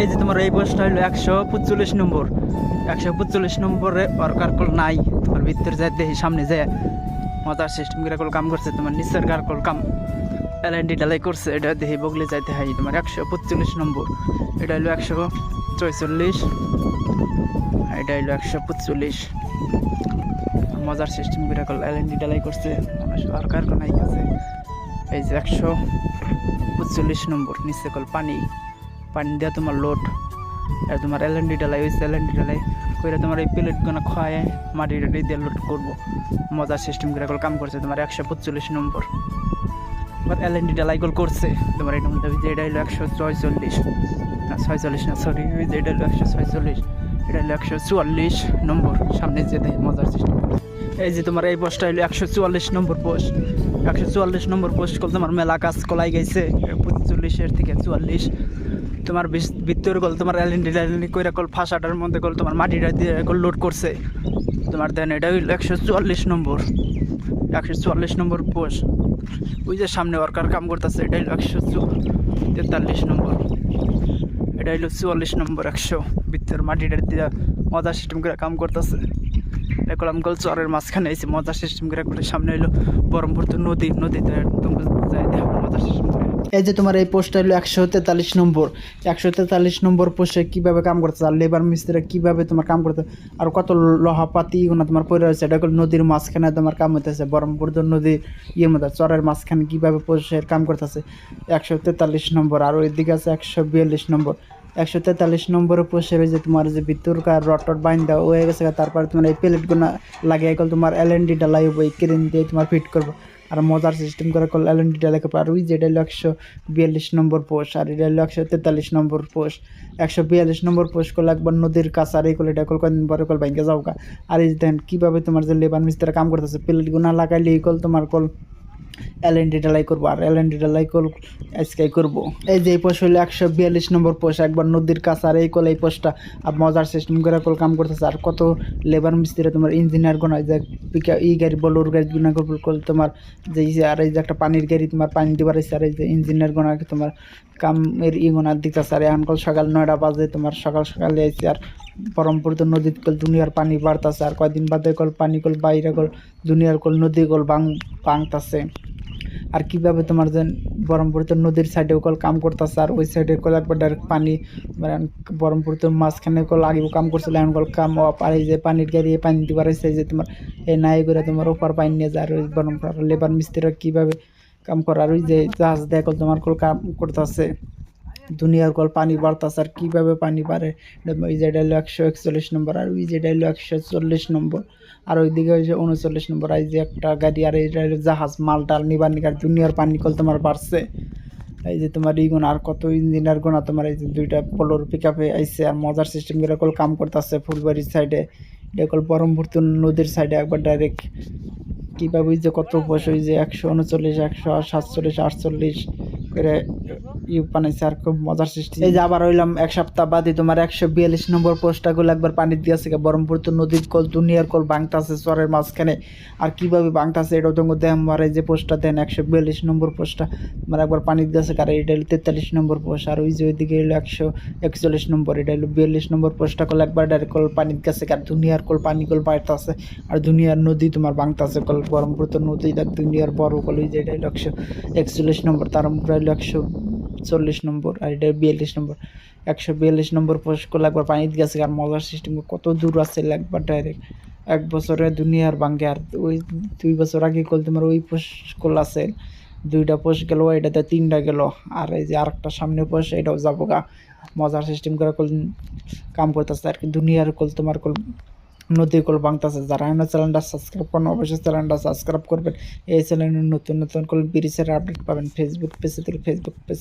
এই যে তোমার এই পোস্টটা হলো একশো পঁচল্লিশ নম্বর। একশো পঁচল্লিশ নম্বরে ওয়ার্কার কল নাই, তোমার ভিতরে যায় দেখি, সামনে যায় মজার সিস্টেম কল কাম করছে, তোমার নিচের কল কাম। এল এন ডি ডালাই করছে, এটা দেখি বগলে যাইতে হয়, তোমার একশো পঁচল্লিশ নম্বর। এটা হলো একশো ছয়চল্লিশ এটা হলো একশো পঁচল্লিশ মজার সিস্টেম কল এল এন ডি ডালাই করছে সরকার নাই কাছে এই যে একশো পঁচল্লিশ নম্বর, নিচে কল পানি। পানি দেওয়া তোমার লোড, আর তোমার এল এন ডি ডালাই ওই এল এন ডি ডালাই করে তোমার এই প্লেটগুলো খাওয়ায় মাটি টাটি দিয়ে লোড করব। মজার সিস্টেম করে কাম করছে তোমার একশো পঁচল্লিশ নম্বর। এবার এল এন ডি ডালাই কল করছে, তোমার এটা মধ্যে যে এটা হলো একশো ছয়চল্লিশ। না ছয়চল্লিশ না সরি যে এটা হলো একশো ছয়চল্লিশ, এটা হলো একশো চুয়াল্লিশ নম্বর। সামনে যে দেয় মজার সিস্টেম এই যে তোমার এই পোস্টটা হলো একশো চুয়াল্লিশ নম্বর পোস্ট একশো চুয়াল্লিশ নম্বর পোস্ট কল তোমার মেলা কাজ কলাই গেছে। পঁয়তাল্লিশের থেকে চুয়াল্লিশ। তোমার ভিতরে কল তোমার এলএনডি এলএনডি কইরা কল ফাঁসাটার মধ্যে কল তোমার মাটিটা দিয়ে কল লোড করছে। তোমার দেন এটা হইল একশো চুয়াল্লিশ নম্বর। একশো চুয়াল্লিশ নম্বর পোস্ট ওই যে সামনে ওয়ার্কার কাম করতেছে এটা হইল একশো তেতাল্লিশ নম্বর। এটা হইল চুয়াল্লিশ নম্বর একশো। ভিতর মাটিটা দিয়ে মজা সিস্টেম করে কাম করতেছে। দেখলাম গল চরের মাঝখানে এসে মজা সিস্টেম করে করে সামনে হইল বরমপুর তো নদী, নদীতে তোমাকে যাই দেখো, মজা সিস্টেম এই যে তোমার এই পোস্টটা হলো একশো তেতাল্লিশ নম্বর, একশো তেতাল্লিশ নম্বর পোস্টে কীভাবে কাম করতে আর লেবার মিস্ত্রিরা কীভাবে তোমার কাম করতে আর কত লোহাপাতি ওনা তোমার পড়ে রয়েছে? এটা হলো নদীর মাঝখানে তোমার কাম হইতেছে, বরমপুর তো নদীর ইয়ের মধ্যে চরের মাঝখানে কীভাবে পোস্টের কাম করতেছে? একশো তেতাল্লিশ নম্বর, আর ওইদিকে আছে একশো বিয়াল্লিশ নম্বর। একশো তেতাল্লিশ নম্বরে পোষে যে তোমার যে ভিতরকার রটর বাইন দেওয়া হয়ে গেছে তারপরে তোমার এই প্লেটগুলো লাগিয়ে গেল তোমার এল এন ডি ডালাই এই ক্রেন দিয়ে তোমার ফিট করব। আর মজার সিস্টেম করে করলে এল এন ডি ডালাই করব আর ওই যেটা হলো একশো বিয়াল্লিশ নম্বর পোস্ট আর এটা হলো একশো তেতাল্লিশ নম্বর পোস্ট একশো বিয়াল্লিশ নম্বর পোস্ট করলে একবার নদীর কাছে আর এই করলে এটা কদিন পরে কল ব্যাংকে যাও গা। আর এই দেখেন, কীভাবে তোমার যে লেবার মিস্ত্রি কাম করতেছে প্লেটগুলো লাগাইলে এই কল তোমার কল এল এন ডি ডালাই করব আর এল এন ডি ডালাই কল আজকে করব। এই যে এই পোস্ট হলো একশো বিয়াল্লিশ নম্বর পোস্ট একবার নদীর কাছে আর এই কল এই পোস্টটা আর মজার সিস্টেম করে কল কাম করতেছে। আর কত লেবার মিস্ত্রি তোমার ইঞ্জিনিয়ার গোনা যে ই গাড়ি বলোর গাড়ি গুনা করব, কল তোমার যে আর এই যে একটা পানির গাড়ি তোমার পানি দিবার আছে, আর এই যে ইঞ্জিনিয়ার গোনা তোমার কামের ই গোনা দিতেছে। আর এখন কল সকাল নয়টা বাজে, তোমার সকাল সকালে আইছে আর বরমপুর তো নদীত কল দুনিয়ার পানি বাড়তাছে। আর কয়দিন বাদে কল পানি কল বাইরে কল দুনিয়ার কল নদী কল বাং বাংতাছে আর কীভাবে তোমার যে ব্রহ্মপুর তো নদীর সাইডে কল কাম করতেছে, আর ওই সাইডে কল একবার ডাইরেক্ট পানি মানে বহরমপুর তো মাঝখানে কল আগেও কাম করছিল, এখন কল কাম অফ আর এই যে পানির গাড়ি পানি দিবার এসে যে তোমার, এই নাই করে তোমার ওপার পানি নিয়ে যায়, আর ওই ব্রহ্মপুর লেবার মিস্ত্রিরা কীভাবে কাম করে, আর ওই যে জাহাজ দেয় কল তোমার কল কাম করতেছে। দুনিয়ার কল পানি বাড়তাছে আর কীভাবে পানি বাড়ে? ওই যে হলো একশো একচল্লিশ নম্বর, আর ওই যে হলো একশো চল্লিশ নম্বর, আর ওইদিকে হচ্ছে উনচল্লিশ নম্বর এই যে একটা গাড়ি, আর এইটা হলো জাহাজ, মাল টাল নিবার নিকার দুনিয়ার পানি কল তোমার বাড়ছে। এই যে তোমার ইগুন আর কত ইঞ্জিনিয়ার গোনা তোমার এই যে দুইটা পোলোর পিক আপে আইসে আর মজার সিস্টেম করে কল কাম করতেছে ফুলবাড়ির সাইডে এটা কল বরমপুর নদীর সাইডে একবার ডাইরেক্ট কীভাবে ওই যে কত বয়স ওই যে একশো উনচল্লিশ, একশো সাতচল্লিশ, আটচল্লিশ করে ই বানাইছে আর খুব মজার সৃষ্টি। এই যে আবার হইলাম এক সপ্তাহ বাদে তোমার একশো বিয়াল্লিশ নম্বর পোস্টটাগুলো একবার পানি দিয়েছে বরমপুর তো নদীর কল, দুনিয়ার কল বাংতাছে চরের মাঝখানে। আর কীভাবে বাংতাছে এটা তো দেহ মারে যে পোস্টটা দেন, একশো বিয়াল্লিশ নম্বর পোস্টটা মানে একবার পানি দিয়েছে কারণ এটা হলো তেতাল্লিশ নম্বর পোস্ট। আর ওই যে ওইদিকে হলো একশো একচল্লিশ নম্বর, এটা হলো বিয়াল্লিশ নম্বর পোস্টটা কল একবার ডাইরেক্ট কল পানি দিয়েছে কারণ দুনিয়ার কল পানি কল বাড়তাছে আর দুনিয়ার নদী তোমার বাংতাছে কল বরমপুর তো নদী, দুনিয়ার বড় কল, ওই যে এটা হলো একশো একচল্লিশ নম্বর, তার উপরে হলো একশো চল্লিশ নম্বর আর এটা বিয়াল্লিশ নম্বর। একশো বিয়াল্লিশ নম্বর পোস্ট করলে একবার পানি গেছে, আর মজার সিস্টেম কত দূর আছে একবার ডাইরেক্ট এক বছরে দুনিয়ার বাঙ্গে আর ওই দুই বছর আগে কল তোমার ওই পোস্ট কল আছে, দুইটা পোস্ট গেল, এটাতে তিনটা গেল, আর এই যে আরেকটা সামনে পোস্ট এটাও যাব গা। মজার সিস্টেম করে কল কাম করতেছে, আর কি দুনিয়ার কল তোমার কল নদী কল বাংতাছে যারা এখনও চ্যানেলটা সাবস্ক্রাইব করেন, অবশ্যই চ্যানেলটা সাবস্ক্রাইব করবেন। এই চ্যানেলের নতুন নতুন কল বিরিসের আপডেট পাবেন। ফেসবুক পেজে থেকে ফেসবুক পেজ